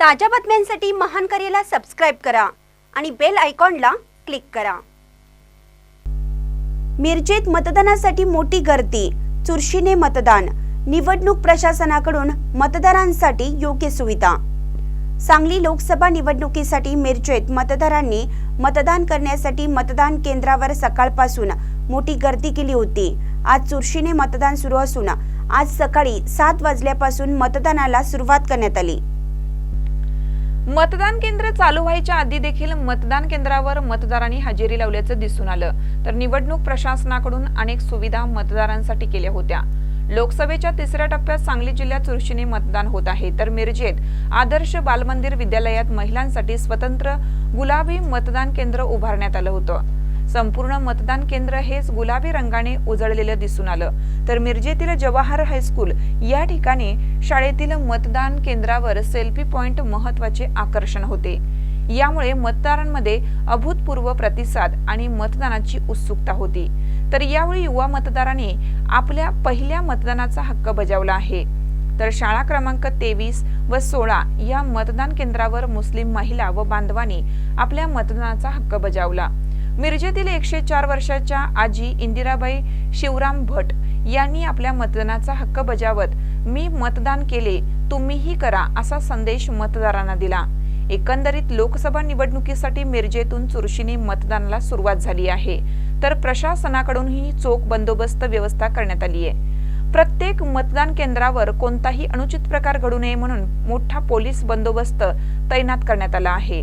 ताज्या बातम्यांसाठी महान करेला सबस्क्राईब करा आणि बेल आयकॉनला क्लिक करा. मिरजेत मतदानासाठी मोठी गर्दी चुरशीने मतदान निवडणूक प्रशासनाकडून मतदारांसाठी योग्य सुविधा. सांगली लोकसभा निवडणुकीसाठी मिरजेत मतदारांनी मतदान करण्यासाठी मतदान केंद्रावर सकाळपासून मोठी गर्दी केली होती. आज चुरशीने मतदान सुरू असून आज सकाळी सात वाजल्यापासून मतदानाला सुरुवात करण्यात आली. मतदान केंद्र चालू व्हायच्या आधी देखील मतदान केंद्रावर मतदारांनी हजेरी लावल्याचं दिसून आलं. तर निवडणूक प्रशासनाकडून अनेक सुविधा मतदारांसाठी केल्या होत्या. लोकसभेच्या तिसऱ्या टप्प्यात सांगली जिल्ह्यात चुरशीने मतदान होत आहे. तर मिरजेत आदर्श बालमंदिर विद्यालयात महिलांसाठी स्वतंत्र गुलाबी मतदान केंद्र उभारण्यात आलं होतं. संपूर्ण मतदान केंद्र हेच गुलाबी रंगाने उजळलेलं दिसून आलं. तर मिरजेतील जवाहर हायस्कूल या ठिकाणी शाळेतील मतदान केंद्रावर सेल्फी पॉइंट महत्त्वाचे आकर्षण होते. यामुळे मतदारांमध्ये अभूतपूर्व प्रतिसाद आणि मतदानाची उत्सुकता होती. तर यावेळी युवा मतदारांनी आपल्या पहिल्या मतदानाचा हक्क बजावला आहे. तर शाळा क्रमांक तेवीस व सोळा या मतदान केंद्रावर मुस्लिम महिला व बांधवांनी आपल्या मतदानाचा हक्क बजावला. मिरजेतील एकशे चार वर्षाच्या आजी इंदिराबाई शिवराम भट यांनी आपल्या मतदानाचा हक्क बजावत मी मतदान केले तुम्हीही करा असा संदेश मतदारांना दिला. एकंदरीत लोकसभा निवडणुकीसाठी मिरजेतून चुरशीने मतदानाला सुरुवात झाली आहे. तर प्रशासनाकडूनही चोख बंदोबस्त व्यवस्था करण्यात आली आहे. प्रत्येक मतदान केंद्रावर कोणताही अनुचित प्रकार घडू नये म्हणून मोठा पोलीस बंदोबस्त तैनात करण्यात आला आहे.